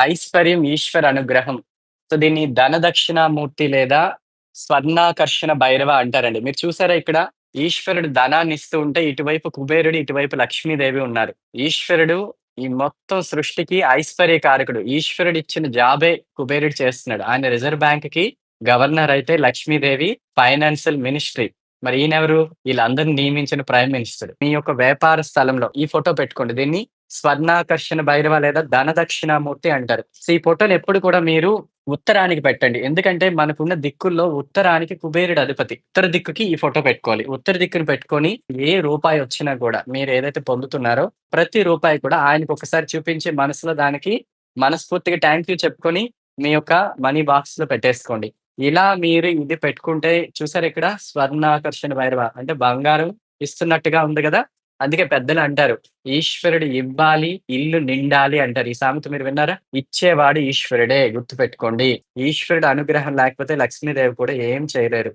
ఐశ్వర్యం ఈశ్వర అనుగ్రహం. సో, దీన్ని ధనదక్షిణామూర్తి లేదా స్వర్ణాకర్షణ భైరవ అంటారండి. మీరు చూసారా ఇక్కడ? ఈశ్వరుడు ధనాన్నిస్తూ ఉంటే ఇటువైపు కుబేరుడు, ఇటువైపు లక్ష్మీదేవి ఉన్నారు. ఈశ్వరుడు ఈ మొత్తం సృష్టికి ఐశ్వర్యకారకుడు. ఈశ్వరుడిచ్చిన జాబే కుబేరుడు చేస్తున్నాడు. ఆయన రిజర్వ్ బ్యాంక్‌కి గవర్నర్ అయితే లక్ష్మీదేవి ఫైనాన్షియల్ మినిస్ట్రీ. మరి ఈయనెవరు? వీళ్ళందరిని నియమించిన ప్రైమ్ మినిస్టర్. మీ యొక్క వ్యాపార స్థలంలో ఈ ఫోటో పెట్టుకోండి. దీన్ని స్వర్ణాకర్షణ భైరవ లేదా ధనదక్షిణామూర్తి అంటారు. సో, ఈ ఫోటోని ఎప్పుడు కూడా మీరు ఉత్తరానికి పెట్టండి. ఎందుకంటే మనకున్న దిక్కుల్లో ఉత్తరానికి కుబేరుడు అధిపతి. ఉత్తర దిక్కుకి ఈ ఫోటో పెట్టుకోవాలి. ఉత్తర దిక్కును పెట్టుకొని ఏ రూపాయి వచ్చినా కూడా మీరు ఏదైతే పొందుతున్నారో ప్రతి రూపాయి కూడా ఆయనకు ఒకసారి చూపించి మనసులో దానికి మనస్ఫూర్తిగా థ్యాంక్ యూ చెప్పుకొని మీ యొక్క మనీ బాక్స్లో పెట్టేసుకోండి. ఇలా మీరు ఇది పెట్టుకుంటే చూసారు ఇక్కడ స్వర్ణాకర్షణ భైరవ అంటే బంగారం ఇస్తున్నట్టుగా ఉంది కదా అందుకే పెద్దలు అంటారు. ఈశ్వరుడు ఇవ్వాలి, ఇల్లు నిండాలి అంటారు. ఈ సామెత మీరు విన్నారా? ఇచ్చేవాడు ఈశ్వరుడే గుర్తుపెట్టుకోండి. ఈశ్వరుడు అనుగ్రహం లేకపోతే లక్ష్మీదేవి కూడా ఏం చేయలేరు.